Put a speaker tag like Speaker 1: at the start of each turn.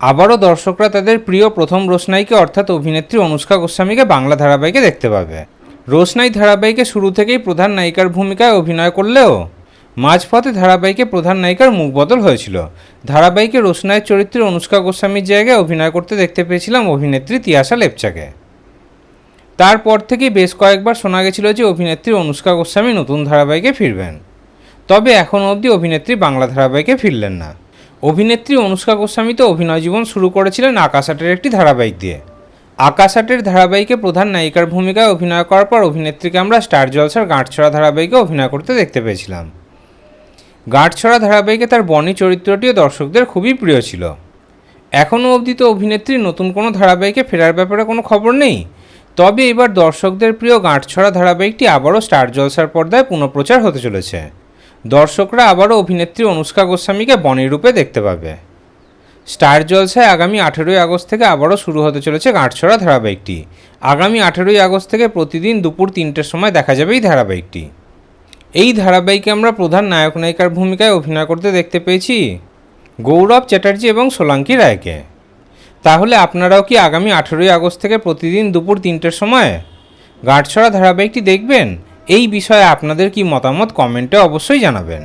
Speaker 1: আবারও দর্শকরা তাদের প্রিয় প্রথম রোশনাইকে, অর্থাৎ অভিনেত্রী অনুষ্কা গোস্বামীকে বাংলা ধারাবাহিকে দেখতে পাবে। রোশনাই ধারাবাহিকে শুরু থেকেই প্রধান নায়িকার ভূমিকায় অভিনয় করলেও মাঝপথে ধারাবাহিকে প্রধান নায়িকার মুখ বদল হয়েছিল। ধারাবাহিকে রোশনাইয়ের চরিত্রে অনুষ্কা গোস্বামীর জায়গায় অভিনয় করতে দেখতে পেয়েছিলাম অভিনেত্রী তিয়াশা লেপচাকে। তারপর থেকে বেশ কয়েকবার শোনা গেছিল যে অভিনেত্রী অনুষ্কা গোস্বামী নতুন ধারাবাহিকে ফিরবেন। তবে এখনও অবধি অভিনেত্রী বাংলা ধারাবাহিকে ফিরলেন না। অভিনেত্রী অনুষ্কা গোস্বামী তো অভিনয় জীবন শুরু করেছিলেন আকাশাটের একটি ধারাবাহিক দিয়ে। আকাশাটের ধারাবাহিকে প্রধান নায়িকার ভূমিকায় অভিনয় করার পর অভিনেত্রীকে আমরা স্টার জলসার গাঁটছড়া ধারাবাহিকে অভিনয় করতে দেখতে পেয়েছিলাম। গাঁটছড়া ধারাবাহিকে তার বনি চরিত্রটিও দর্শকদের খুবই প্রিয় ছিল। এখনও অবধি তো অভিনেত্রী নতুন কোনো ধারাবাহিকে ফেরার ব্যাপারে কোনো খবর নেই। তবে এবার দর্শকদের প্রিয় গাঁটছড়া ধারাবাহিকটি আবারও স্টার জলসার পর্দায় পুনঃপ্রচার হতে চলেছে। দর্শকরা আবারও অভিনেত্রী অনুষ্কা গোস্বামীকে বনি রূপে দেখতে পাবে। স্টার জলসায় আগামী আঠেরোই আগস্ট থেকে আবারও শুরু হতে চলেছে গাঁটছড়া ধারাবাহিকটি। আগামী আঠেরোই আগস্ট থেকে প্রতিদিন দুপুর তিনটের সময় দেখা যাবে এই ধারাবাহিকটি। এই ধারাবাহিকে আমরা প্রধান নায়ক নায়িকার ভূমিকায় অভিনয় করতে দেখতে পেয়েছি গৌরব চ্যাটার্জি এবং সোলাঙ্কি রায়কে। তাহলে আপনারাও কি আগামী আঠেরোই আগস্ট থেকে প্রতিদিন দুপুর তিনটের সময় গাঁটছড়া ধারাবাহিকটি দেখবেন? এই বিষয়ে আপনাদের কি মতামত কমেন্টে অবশ্যই জানাবেন।